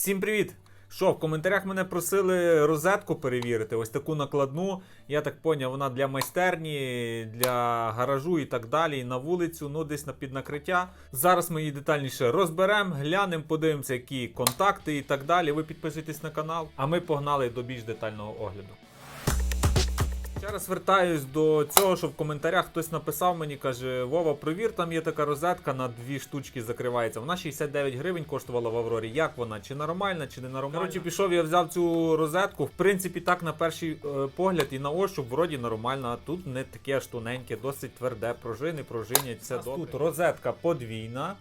Всім привіт! Що, в коментарях мене просили розетку перевірити, ось таку накладну. Я так поняв, вона для майстерні, для гаражу і так далі, і на вулицю, ну десь на під накриття. Зараз ми її детальніше розберемо, глянемо, подивимося, які контакти і так далі. Ви підписуйтесь на канал, а ми погнали до більш детального огляду. Ще раз вертаюсь до цього, що в коментарях хтось написав мені, каже: Вова, провір, там є така розетка на дві штучки закривається. Вона 69 гривень коштувала в Аврорі. Як вона? Чи нормальна, чи не нормальна? Коротше, пішов, я взяв цю розетку. В принципі, так на перший е, погляд і на ощуп вроді нормально, а тут не таке аж тоненьке, досить тверде. Пружини, пружинять, все добре. Тут розетка подвійна.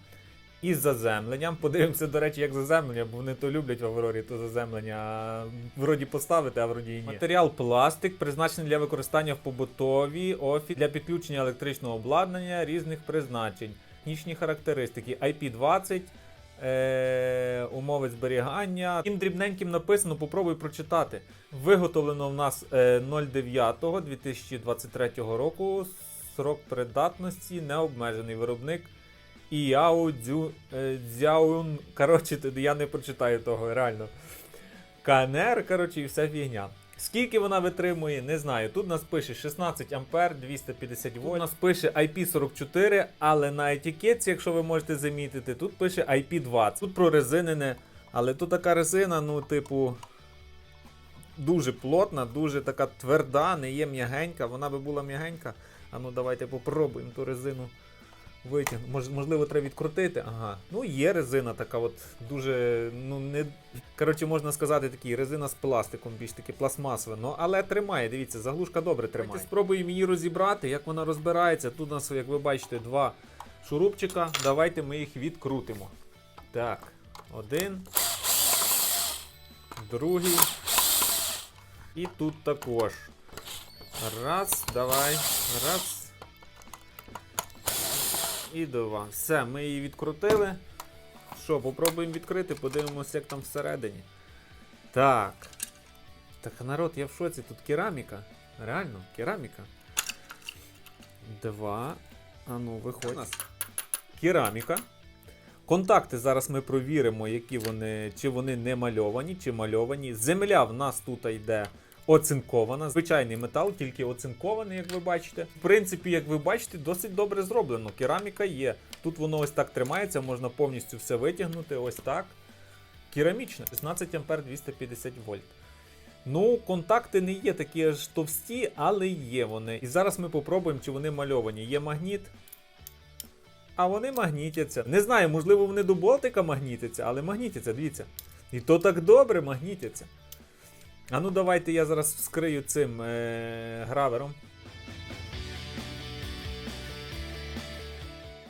Із заземленням. Подивимося, до речі, як заземлення, бо вони то люблять в Аврорі, то заземлення. Вроді поставити, а вроді і ні. Матеріал пластик, призначений для використання в побутовій офі для підключення електричного обладнання різних призначень. Технічні характеристики IP20. Е, умови зберігання. Тим дрібненьким написано, попробуй прочитати. Виготовлено в нас е, 09.2023 року. Срок придатності необмежений виробник. Іяо Дзю, е, Дзяун. Коротше, я не прочитаю того, реально. КНР, коротше, і вся фігня. Скільки вона витримує, не знаю. Тут нас пише 16 ампер, 250 вольт. Тут нас пише IP44, але на етикетці, якщо ви можете замітити, тут пише IP20. Тут прорезинене, але тут така резина, ну, типу, дуже плотна, дуже така тверда, не є м'ягенька. Вона би була м'ягенька. А ну давайте попробуємо ту резину витягнути. Мож, можливо, треба відкрутити. Ага. Ну, є резина така, от дуже. ну не Коротше, можна сказати, такий резина з пластиком, більш таки пластмасове. Ну, але тримає, дивіться, заглушка добре тримає. Давайте спробуємо її розібрати, як вона розбирається. Тут у нас, як ви бачите, два шурупчика. Давайте ми їх відкрутимо. Так, один. Другий. І тут також. Раз, давай. Раз. І два. Все, ми її відкрутили. Що, попробуємо відкрити, подивимося, як там всередині. Так. Так, народ, я в шоці, тут кераміка. Реально, кераміка. Два. А ну, виходь. Нас кераміка. Контакти зараз ми провіримо, які вони, чи вони не мальовані, чи мальовані. Земля в нас тут йде оцинкована. Звичайний метал, тільки оцинкований, як ви бачите. В принципі, як ви бачите, досить добре зроблено. Кераміка є. Тут воно ось так тримається, можна повністю все витягнути. Ось так. Керамічне. 16 ампер 250 вольт. Ну, контакти не є такі аж товсті, але є вони. І зараз ми попробуємо, чи вони мальовані. Є магніт. А вони магнітяться. Не знаю, можливо, вони до болтика магнітяться, але магнітяться, дивіться. І то так добре магнітяться. А ну давайте я зараз вскрию цим е- гравером.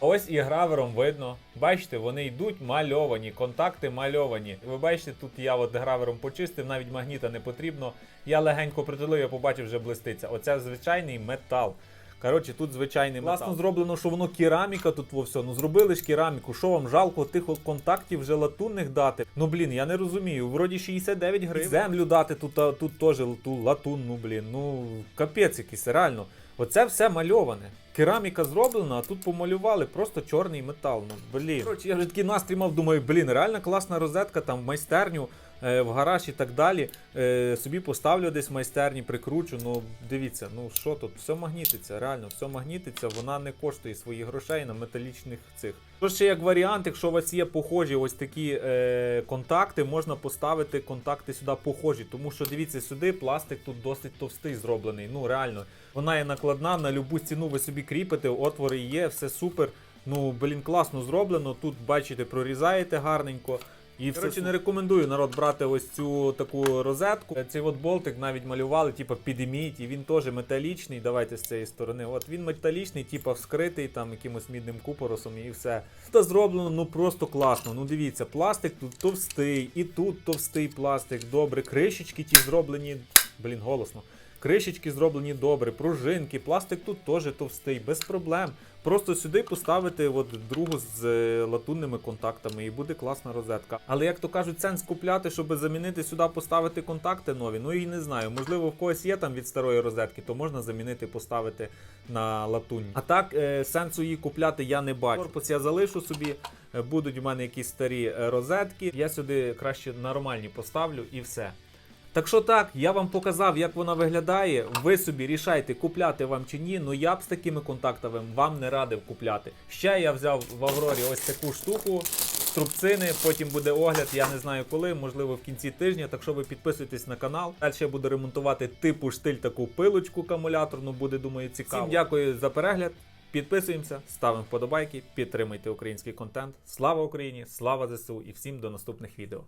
Ось і гравером видно. Бачите, вони йдуть мальовані, контакти мальовані. Ви бачите, тут я от гравером почистив, навіть магніта не потрібно. Я легенько притулив, я побачив, вже блиститься. Оце звичайний метал. Коротше, тут звичайний метал. Класно зроблено, що воно кераміка тут во все. Ну зробили ж кераміку. Що вам жалко тих контактів вже латунних дати? Ну блін, я не розумію. Вроді 69 гривень. Землю дати тут, а, тут теж ту латунну, блін. Ну капець якийсь, реально. Оце все мальоване. Кераміка зроблена, а тут помалювали просто чорний метал. Ну блін. Коротше, я вже такий настрій мав, думаю, блін, реально класна розетка там в майстерню, в гараж і так далі. Е, собі поставлю десь майстерні, прикручу. Ну дивіться, ну що тут, все магнітиться, реально, все магнітиться, вона не коштує своїх грошей на металічних цих. То ще як варіант, якщо у вас є похожі ось такі е, контакти, можна поставити контакти сюди похожі. Тому що дивіться, сюди пластик тут досить товстий зроблений. Ну реально, вона є накладна, на любу стіну ви собі кріпите, отвори є, все супер. Ну, блін, класно зроблено. Тут, бачите, прорізаєте гарненько. І все Коротше, не рекомендую народ брати ось цю таку розетку. Цей от болтик навіть малювали, типу, підіміть, і він теж металічний. Давайте з цієї сторони. От він металічний, типу, вскритий там якимось мідним купоросом і все. Це зроблено ну просто класно. Ну дивіться, пластик тут товстий, і тут товстий пластик, добре. Кришечки ті зроблені. Блін, голосно. Кришечки зроблені добре, пружинки, пластик тут теж товстий, без проблем. Просто сюди поставити от другу з е, латунними контактами і буде класна розетка. Але як то кажуть, сенс купляти, щоб замінити сюди, поставити контакти нові. Ну і не знаю. Можливо, в когось є там від старої розетки, то можна замінити, поставити на латунь. А так е, сенсу її купляти я не бачу. Корпус я залишу собі. е, Будуть у мене якісь старі розетки. Я сюди краще нормальні поставлю і все. Так що так, я вам показав, як вона виглядає. Ви собі рішайте, купляти вам чи ні. Ну я б з такими контактами вам не радив купляти. Ще я взяв в Аврорі ось таку штуку, струбцини. Потім буде огляд, я не знаю коли, можливо в кінці тижня. Так що ви підписуйтесь на канал. Далі я буду ремонтувати типу штиль таку пилочку акумуляторну, буде думаю цікаво. Всім дякую за перегляд. Підписуємося, ставимо вподобайки, підтримуйте український контент. Слава Україні! Слава ЗСУ і всім до наступних відео.